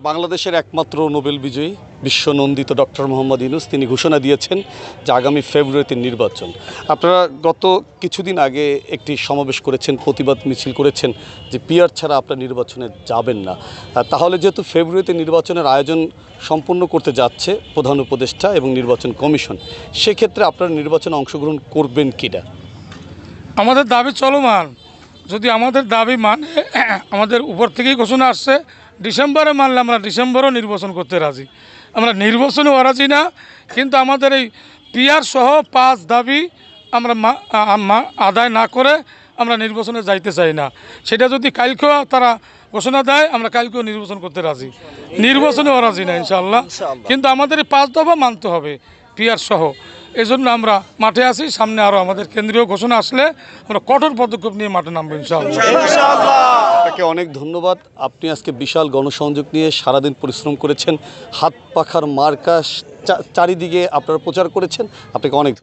বাংলাদেশের একমাত্র নোবেল বিজয়ী বিশ্বনন্দিত ডক্টর মোহাম্মদ ইউনুস, তিনি ঘোষণা দিয়েছেন যে আগামী ফেব্রুয়ারিতে নির্বাচন। আপনারা গত কিছুদিন আগে একটি সমাবেশ করেছেন, প্রতিবাদ মিছিল করেছেন যে পিয়ার ছাড়া আপনারা নির্বাচনে যাবেন না। তাহলে যেহেতু ফেব্রুয়ারিতে নির্বাচনের আয়োজন সম্পূর্ণ করতে যাচ্ছে প্রধান উপদেষ্টা এবং নির্বাচন কমিশন, সেক্ষেত্রে আপনারা নির্বাচনে অংশগ্রহণ করবেন কিনা? আমাদের দাবি চলমান। যদি আমাদের দাবি মানে আমাদের উপর থেকেই ঘোষণা আসছে ডিসেম্বরে মানলে আমরা ডিসেম্বরও নির্বাচন করতে রাজি। আমরা নির্বাচনে রাজি না কিন্তু আমাদের এই পিয়ার সহ পাঁচ দাবি আমরা আদায় না করে আমরা নির্বাচনে যাইতে চাই না। সেটা যদি কালকেও তারা ঘোষণা দেয় আমরা কালকেও নির্বাচন করতে রাজি। নির্বাচনেও রাজি না ইনশাল্লাহ কিন্তু আমাদের এই পাঁচ দফা মানতে হবে পিয়ার সহ। এই জন্য আমরা মাঠে আছি সামনে আরও আমাদের কেন্দ্রীয় ঘোষণা আসলে আমরা কঠোর পদক্ষেপ নিয়ে মাঠে নামবো ইনশাআল্লাহ। আপনাকে অনেক ধন্যবাদ। আপনি আজকে বিশাল গণসংযোগ নিয়ে সারাদিন পরিশ্রম করেছেন, হাত পাখার মার্কা চা- চারিদিকে আপনারা প্রচার করেছেন। আপনাকে অনেক